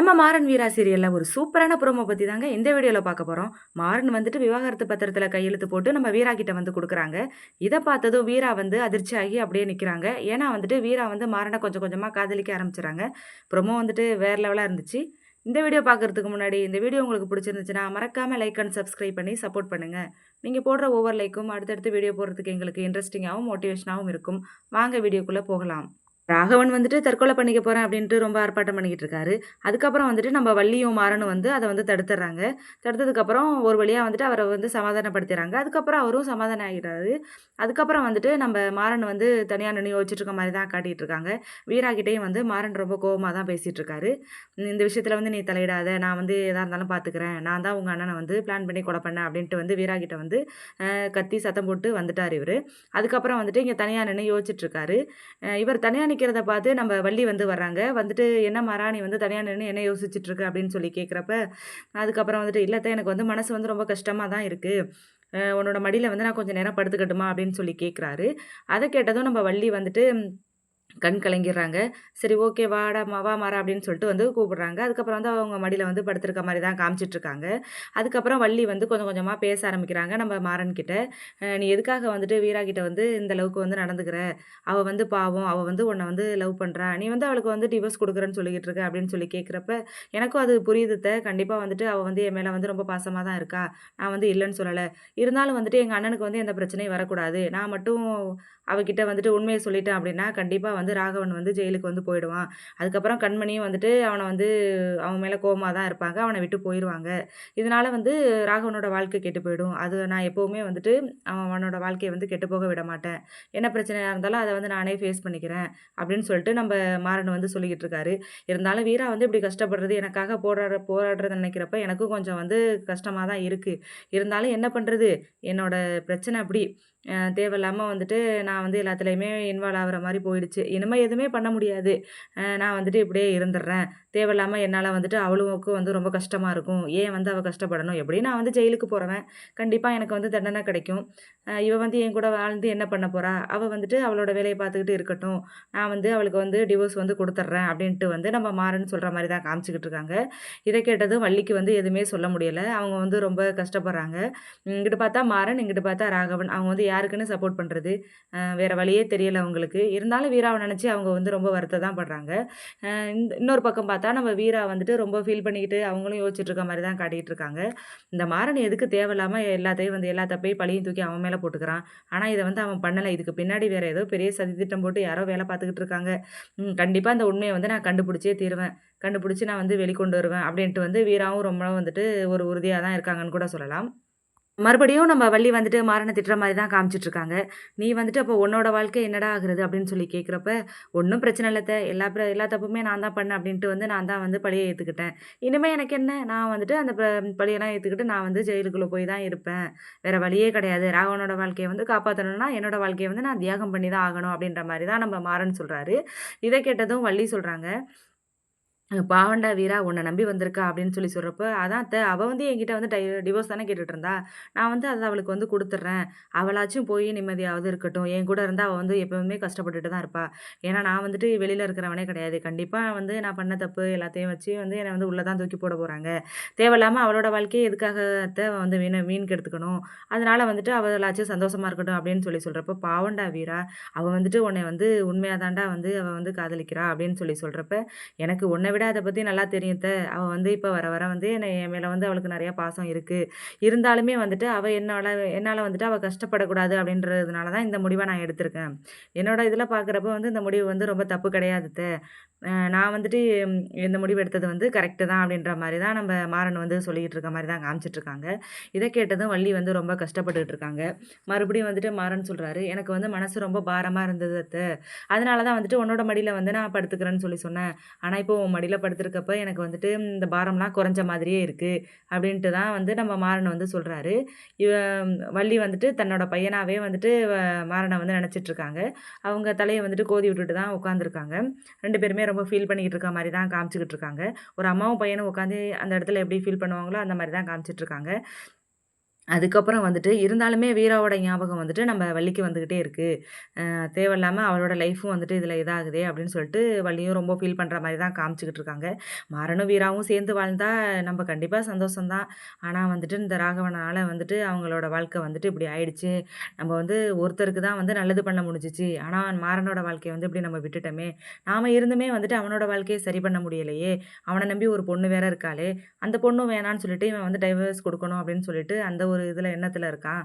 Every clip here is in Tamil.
நம்ம மாறன் வீரா சீரியலில் ஒரு சூப்பரான ப்ரோமோ பற்றி தாங்க இந்த வீடியோவில் பார்க்க போகிறோம் மாறன் வந்துட்டு விவாகரத்து பத்திரத்தில் கையெழுத்து போட்டு நம்ம வீரா கிட்ட வந்து கொடுக்குறாங்க. இதை பார்த்ததும் வீரா வந்து அதிர்ச்சி ஆகி அப்படியே நிற்கிறாங்க ஏன்னா வந்துட்டு வீரா வந்து மாறனை கொஞ்சம் கொஞ்சமாக காதலிக்க ஆரம்பிச்சுறாங்க ப்ரோமோ வந்துட்டு வேறு லெவலாக இருந்துச்சு. இந்த வீடியோ பார்க்குறதுக்கு முன்னாடி இந்த வீடியோ உங்களுக்கு பிடிச்சிருந்துச்சுன்னா மறக்காமல் லைக் அண்ட் சப்ஸ்கிரைப் பண்ணி சப்போர்ட் பண்ணுங்கள் நீங்கள் போடுற ஒவ்வொரு லைக்கும் அடுத்தடுத்து வீடியோ போடுறதுக்கு எங்களுக்கு இன்ட்ரெஸ்டிங்காகவும் மோட்டிவேஷனாகவும் இருக்கும். வாங்க வீடியோக்குள்ளே போகலாம். ராகவன் வந்துட்டு தற்கொலை பண்ணிக்க போகிறேன் அப்படின்ட்டு ரொம்ப ஆர்ப்பாட்டம் பண்ணிக்கிட்டு இருக்காரு. அதுக்கப்புறம் வந்துட்டு நம்ம வள்ளியும் மாறனும் வந்து அதை வந்து தடுத்துடுறாங்க தடுத்ததுக்கப்புறம் ஒரு வழியாக வந்துட்டு அவரை வந்து சமாதானப்படுத்திடுறாங்க அதுக்கப்புறம் அவரும் சமாதானம் ஆகிடுறாரு அதுக்கப்புறம் வந்துட்டு நம்ம மாறன் வந்து தனியாக நின்று யோசிச்சுட்டு இருக்க மாதிரி தான் காட்டிகிட்டு இருக்காங்க. வீராகிட்டையும் வந்து மாறன் ரொம்ப கோபமாக தான் பேசிகிட்டு இருக்காரு. இந்த விஷயத்தில் வந்து நீ தலையிடாத. நான் வந்து எதாக இருந்தாலும் பார்த்துக்கிறேன் நான் தான் உங்கள் அண்ணனை வந்து பிளான் பண்ணி கொலை பண்ணேன் அப்படின்ட்டு வந்து வீராகிட்ட வந்து கத்தி சத்தம் போட்டு வந்துட்டார் இவர். அதுக்கப்புறம் வந்துட்டு இங்கே தனியாக நின்று யோசிச்சுட்டு இருக்காரு. இவர் தனியாக நிற்கிறத பார்த்து நம்ம வள்ளி வந்து வர்றாங்க. வந்துட்டு என்ன மாறா வந்து தனியாக நின்று என்ன யோசிச்சுட்டு அப்படின்னு சொல்லி கேட்குறப்ப அதுக்கப்புறம் வந்துட்டு இல்லத்த எனக்கு வந்து மனசு வந்து ரொம்ப கஷ்டமாக தான் இருக்குது உன்னோட மடியில் வந்து நான் கொஞ்சம் நேரம் படுத்துக்கட்டுமா? அப்படின்னு சொல்லி கேட்குறாரு. அதை கேட்டதும் நம்ம வள்ளி வந்துட்டு கண் கலங்கிடுறாங்க. சரி ஓகே வாடா மவா வா மாறா அப்படின்னு சொல்லிட்டு வந்து கூப்பிடுறாங்க. அதுக்கப்புறம் வந்து அவங்க மடியில் வந்து படுத்திருக்க மாதிரி தான் காமிச்சிட்ருக்காங்க. அதுக்கப்புறம் வள்ளி வந்து கொஞ்சம் கொஞ்சமாக பேச ஆரம்பிக்கிறாங்க நம்ம மாறன் கிட்ட. நீ எதுக்காக வந்துட்டு வீரா கிட்ட வந்து இந்த லவுக்கு வந்து நடந்துக்கிற? அவள் வந்து பாவம். அவள் வந்து உன்னை வந்து லவ் பண்ணுறா நீ வந்து அவளுக்கு வந்து டிவோர்ஸ் கொடுக்குறேன்னு சொல்லிக்கிட்டு இருக்க அப்படின்னு சொல்லி கேட்குறப்ப எனக்கும் அது புரியுதுத்த கண்டிப்பாக வந்துட்டு அவள் வந்து என் மேலே வந்து ரொம்ப பாசமாக தான் இருக்கா. நான் வந்து இல்லைன்னு சொல்லலை. இருந்தாலும் வந்துட்டு எங்கள் அண்ணனுக்கு வந்து எந்த பிரச்சனையும் வரக்கூடாது. நான் மட்டும் அவகிட்ட வந்துட்டு உண்மையை சொல்லிட்டேன் அப்படின்னா கண்டிப்பாக வந்து ராகவன் வந்து ஜெயிலுக்கு வந்து போயிடுவான். அதுக்கப்புறம் கண்மணியும் வந்துட்டு அவனை வந்து அவன் மேலே கோவமாக தான் இருப்பாங்க. அவனை விட்டு போயிடுவாங்க இதனால் வந்து ராகவனோட வாழ்க்கை கெட்டு போயிடும். அது நான் எப்போவுமே வந்துட்டு அவன் அவனோட வாழ்க்கையை வந்து கெட்டு போக விட மாட்டேன். என்ன பிரச்சனையாக இருந்தாலும் அதை வந்து நானே ஃபேஸ் பண்ணிக்கிறேன் அப்படின்னு சொல்லிட்டு நம்ம மாறன் வந்து சொல்லிக்கிட்டு இருக்காரு. இருந்தாலும் வீரா வந்து இப்படி கஷ்டப்படுறது எனக்காக போராடுற போராடுறது நினைக்கிறப்ப எனக்கும் கொஞ்சம் வந்து கஷ்டமாக தான் இருக்குது இருந்தாலும் என்ன பண்ணுறது என்னோட பிரச்சனை அப்படி. அஹ் தேவையில்லாமல் வந்துட்டு நான் வந்து எல்லாத்துலேயுமே இன்வால்வ் ஆகிற மாதிரி போயிடுச்சு. இனிமேல் எதுவுமே பண்ண முடியாது. நான் வந்துட்டு இப்படியே இருந்துடுறேன். தேவையில்லாமல் என்னால் வந்துட்டு அவளுக்கும் வந்து ரொம்ப கஷ்டமாக இருக்கும். ஏன் வந்து அவள் கஷ்டப்படணும்? எப்படி நான் வந்து ஜெயிலுக்கு போகிறவன் கண்டிப்பாக எனக்கு வந்து தண்டனை கிடைக்கும். அஹ் இவ வந்து என் கூட வாழ்ந்து என்ன பண்ண போகிறா அவள் வந்துட்டு அவளோட வேலையை பார்த்துக்கிட்டு இருக்கட்டும். நான் வந்து அவளுக்கு வந்து டிவோர்ஸ் வந்து கொடுத்துட்றேன் அப்படின்ட்டு வந்து நம்ம மாறன்னு சொல்கிற மாதிரி தான் காமிச்சிக்கிட்டு இருக்காங்க. இதை கேட்டதும் வள்ளிக்கு வந்து எதுவுமே சொல்ல முடியலை. அவங்க வந்து ரொம்ப கஷ்டப்படுறாங்க. இங்கிட்டு பார்த்தா மாறன் இங்கிட்டு பார்த்தா ராகவன். அவங்க வந்து யாருக்குன்னு சப்போர்ட் பண்ணுறது வேறு வழியே தெரியலை அவங்களுக்கு. இருந்தாலும் வீராவை நினச்சி அவங்க வந்து ரொம்ப வருத்தம் தான் படுறாங்க இன்னொரு பக்கம் பார்த்தா நம்ம வீரா வந்துட்டு ரொம்ப ஃபீல் பண்ணிக்கிட்டு அவங்களும் யோசிச்சுட்டு இருக்க மாதிரி தான் காட்டிகிட்டு இருக்காங்க. இந்த மாறன் எதுக்கு தேவையில்லாமல் எல்லாத்தையும் வந்து எல்லா தப்பையும் பழியும் தூக்கி அவன் மேலே போட்டுக்கிறான். ஆனால் இதை வந்து அவன் பண்ணலை. இதுக்கு பின்னாடி வேறு ஏதோ பெரிய சதி திட்டம் போட்டு யாரோ வேலை பார்த்துக்கிட்டு இருக்காங்க. கண்டிப்பாக அந்த உண்மையை வந்து நான் கண்டுபிடிச்சே தீருவேன். கண்டுபிடிச்சி நான் வந்து வெளிக்கொண்டு வருவேன் அப்படின்ட்டு வந்து வீராவும் ரொம்ப வந்துட்டு ஒரு உறுதியாக தான் இருக்காங்கன்னு கூட சொல்லலாம். மறுபடியும் நம்ம வள்ளி வந்துட்டு மாறனை திட்டுற மாதிரி தான் காமிச்சிட்ருக்காங்க. நீ வந்துட்டு அப்போ உன்னோட வாழ்க்கை என்னடா ஆகுறது அப்படின்னு சொல்லி கேட்குறப்ப ஒன்றும் பிரச்சனை இல்லை எல்லா எல்லா தப்புமே நான் தான் பண்ணேன் அப்படின்ட்டு வந்து நான் தான் வந்து பழியை ஏற்றுக்கிட்டேன் இனிமேல் எனக்கு என்ன? நான் வந்துட்டு அந்த ப- பழியெல்லாம் ஏற்றுக்கிட்டு நான் வந்து ஜெயிலுக்குள்ளே போய் தான் இருப்பேன். வேறு வழியே கிடையாது. ராகவனோட வாழ்க்கையை வந்து காப்பாற்றணும்னா என்னோட வாழ்க்கையை வந்து நான் தியாகம் பண்ணி தான் ஆகணும் அப்படின்ற மாதிரி தான் நம்ம மாறன் சொல்கிறாரு இதை கேட்டதும் வள்ளி சொல்கிறாங்க பாவண்டா வீரா உன்னை நம்பி வந்திருக்கா அப்படின்னு சொல்லி சொல்கிறப்ப அதான் அத்தை அவள் வந்து என்கிட்ட வந்து டை டிவோர்ஸ் தானே கேட்டுட்டு இருந்தா நான் வந்து அதை அவளுக்கு வந்து கொடுத்துட்றேன். அவளாச்சும் போய் நிம்மதியாவது இருக்கட்டும். என் கூட இருந்தால் அவள் வந்து எப்போவுமே கஷ்டப்பட்டுட்டு தான் இருப்பா. ஏன்னா நான் வந்துட்டு வெளியில் இருக்கிறவனே கிடையாது. கண்டிப்பாக வந்து நான் பண்ண தப்பு எல்லாத்தையும் வச்சு வந்து என்னை வந்து உள்ளே தான் தூக்கி போட போகிறாங்க தேவையில்லாமல் அவளோட வாழ்க்கையை எதுக்காக அத்தை வந்து மீன் மீன் கெடுத்துக்கணும் அதனால் வந்துட்டு அவளாச்சும் சந்தோஷமாக இருக்கட்டும் அப்படின்னு சொல்லி சொல்கிறப்ப பாவண்டா வீரா அவள் வந்துட்டு உன்னை வந்து உண்மையாக தாண்டா வந்து அவள் வந்து காதலிக்கிறா அப்படின்னு சொல்லி சொல்கிறப்ப எனக்கு உன்னை விட அதை பற்றி நல்லா தெரியும் த அவள் வந்து இப்போ வர வர வந்து என்னை என் மேலே வந்து அவளுக்கு நிறையா பாசம் இருக்குது இருந்தாலுமே வந்துட்டு அவள் என்னால் என்னால் வந்துட்டு அவள் கஷ்டப்படக்கூடாது அப்படின்றதுனால தான் இந்த முடிவை நான் எடுத்திருக்கேன். என்னோட இதில் பார்க்குறப்ப வந்து இந்த முடிவு வந்து ரொம்ப தப்பு கிடையாது த நான் வந்துட்டு இந்த முடிவு எடுத்தது வந்து கரெக்டு தான் அப்படின்ற மாதிரி தான் நம்ம மாறன் வந்து சொல்லிக்கிட்டு இருக்க மாதிரி தான் காமிச்சிட்ருக்காங்க இதை கேட்டதும் வள்ளி வந்து ரொம்ப கஷ்டப்பட்டுக்கிட்டு இருக்காங்க. மறுபடியும் வந்துட்டு மாறன் சொல்கிறாரு எனக்கு வந்து மனசு ரொம்ப பாரமாக இருந்தது அத்தை. அதனால தான் வந்துட்டு உன்னோட மடியில் வந்து நான் படுத்துக்கிறேன்னு சொல்லி சொன்னேன். ஆனால் இப்போ உன் மடியில் படுத்திருக்கப்ப எனக்கு வந்துட்டு இந்த பாரம்லாம் குறைஞ்ச மாதிரியே இருக்குது அப்படின்ட்டு தான் வந்து நம்ம மாறனை வந்து சொல்கிறாரு இவ வள்ளி வந்துட்டு தன்னோட பையனாகவே வந்துட்டு வ- மாறனை வந்து நினச்சிட்ருக்காங்க. அவங்க தலையை வந்துட்டு கோதி விட்டுட்டு தான் உட்காந்துருக்காங்க ரெண்டு பேருமே ரொம்ப ஃபீல் பண்ணிக்கிட்டு இருக்க மாதிரி தான் காமிச்சிக்கிட்டு இருக்காங்க ஒரு அம்மாவும் பையனும் உட்காந்து அந்த இடத்துல எப்படி ஃபீல் பண்ணுவாங்களோ அந்த மாதிரி தான் காமிச்சிட்ருக்காங்க. அதுக்கப்புறம் வந்துட்டு இருந்தாலுமே வீராவோட ஞாபகம் வந்துட்டு நம்ம வள்ளிக்கு வந்துக்கிட்டே இருக்குது தேவையில்லாமல் அவளோட லைஃப்பும் வந்துட்டு இதில் இதாகுதே அப்படின்னு சொல்லிட்டு வள்ளியும் ரொம்ப ஃபீல் பண்ணுற மாதிரி தான் காமிச்சிக்கிட்டு இருக்காங்க. மாறனும் வீராவும் சேர்ந்து வாழ்ந்தால் நம்ம கண்டிப்பாக சந்தோஷம்தான். ஆனால் வந்துட்டு இந்த ராகவனால் வந்துட்டு அவங்களோட வாழ்க்கை வந்துட்டு இப்படி ஆயிடுச்சு. நம்ம வந்து ஒருத்தருக்கு தான் வந்து நல்லது பண்ண முடிஞ்சிச்சு. ஆனால் மாறனோட வாழ்க்கையை வந்து இப்படி நம்ம விட்டுட்டோமே. நாம் இருந்துமே வந்துட்டு அவனோட வாழ்க்கையை சரி பண்ண முடியலையே. அவனை நம்பி ஒரு பொண்ணு வேற இருக்காளே. அந்த பொண்ணும் வேணான்னு சொல்லிட்டு இவன் வந்து டைவர்ஸ் கொடுக்கணும் அப்படின்னு சொல்லிட்டு அந்த ஒரு ஒரு இதில் எண்ணத்தில் இருக்கான்.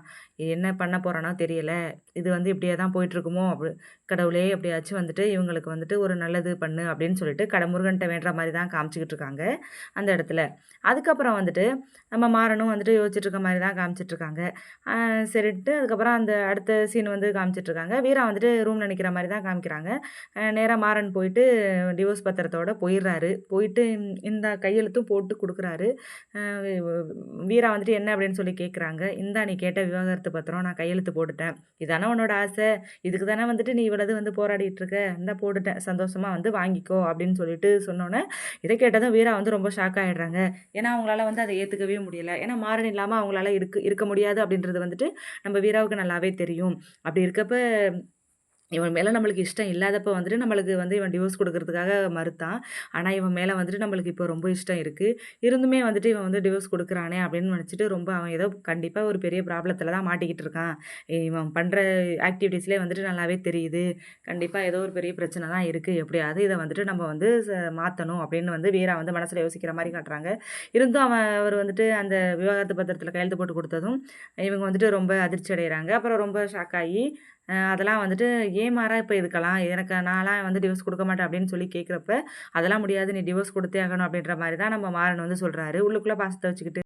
என்ன பண்ண போகிறானோ தெரியல. இது வந்து இப்படியே தான் போயிட்டுருக்குமோ? அப்படி கடவுளே எப்படியாச்சும் வந்துட்டு இவங்களுக்கு வந்துட்டு ஒரு நல்லது பண்ணு அப்படின்னு சொல்லிட்டு கடமுருகன்ட்ட வேண்டுற மாதிரி தான் காமிச்சிக்கிட்டு இருக்காங்க அந்த இடத்துல. அதுக்கப்புறம் வந்துட்டு நம்ம மாறனும் வந்துட்டு யோசிச்சுட்டு இருக்க மாதிரி தான் காமிச்சிட்ருக்காங்க சரிட்டு அதுக்கப்புறம் அந்த அடுத்த சீன் வந்து காமிச்சிட்ருக்காங்க வீரா வந்துட்டு ரூம் நினைக்கிற மாதிரி தான் காமிக்கிறாங்க. நேராக மாறன் போயிட்டு டிவோர்ஸ் பத்திரத்தோட போயிடுறாரு. போயிட்டு இந்த கையெழுத்தும் போட்டு கொடுக்குறாரு. வீரா வந்துட்டு என்ன அப்படின்னு சொல்லி கேட்குறாங்க இந்தா நீ கேட்ட விவாகரத்து பத்திரம் நான் கையெழுத்து போட்டுட்டேன். இதானே உன்னோட ஆசை? இதுக்கு தானே வந்துட்டு நீ இவ்வளவு வந்து போராடிட்டு இருக்க? இந்த போட்டுட்டேன். சந்தோஷமாக வந்து வாங்கிக்கோ அப்படின்னு சொல்லிட்டு சொன்னோன்னே இதை கேட்டதும் வீரா வந்து ரொம்ப ஷாக் ஆகிடுறாங்க ஏன்னா அவங்களால வந்து அதை ஏற்றுக்கவே முடியலை. ஏன்னா மாறன் இல்லாமல் அவங்களால இருக்கு இருக்க முடியாது அப்படின்றது வந்துட்டு நம்ம வீராவுக்கு நல்லாவே தெரியும். அப்படி இருக்கப்ப இவன் மேலே நம்மளுக்கு இஷ்டம் இல்லாதப்போ வந்துட்டு நம்மளுக்கு வந்து இவன் டிவோர்ஸ் கொடுக்கறதுக்காக மறுத்தான். ஆனால் இவன் மேலே வந்துட்டு நம்மளுக்கு இப்போ ரொம்ப இஷ்டம் இருக்குது இருந்துமே வந்துட்டு இவன் வந்து டிவோர்ஸ் கொடுக்குறானே அப்படின்னு நினச்சிட்டு ரொம்ப அவன் ஏதோ கண்டிப்பாக ஒரு பெரிய ப்ராப்ளத்தில் தான் மாட்டிக்கிட்டு இருக்கான். இவன் பண்ணுற ஆக்டிவிட்டீஸ்லேயே வந்துட்டு நல்லாவே தெரியுது. கண்டிப்பாக ஏதோ ஒரு பெரிய பிரச்சனை தான் இருக்குது எப்படியாவது இதை வந்துட்டு நம்ம வந்து மாற்றணும் அப்படின்னு வந்து வீரா வந்து மனசில் யோசிக்கிற மாதிரி காட்டுறாங்க. இருந்தும் அவன் அவர் வந்துட்டு அந்த விவாகரத்து பத்திரத்தில் கையெழுத்து போட்டு கொடுத்ததும் இவங்க வந்துட்டு ரொம்ப அதிர்ச்சி அடைகிறாங்க அப்புறம் ரொம்ப ஷாக் ஆகி அதெல்லாம் வந்துட்டு ஏன் இப்போ இதுக்கெல்லாம்? எனக்கு நான்லாம் வந்து டிவோர்ஸ் கொடுக்க மாட்டேன் அப்படின்னு சொல்லி கேட்குறப்ப அதெல்லாம் முடியாது. நீ டிவோர்ஸ் கொடுத்தே ஆகணும் அப்படின்ற மாதிரி தான் நம்ம மாறன் வந்து சொல்கிறாரு உள்ளுக்குள்ளே பாசத்தை வச்சுக்கிட்டு.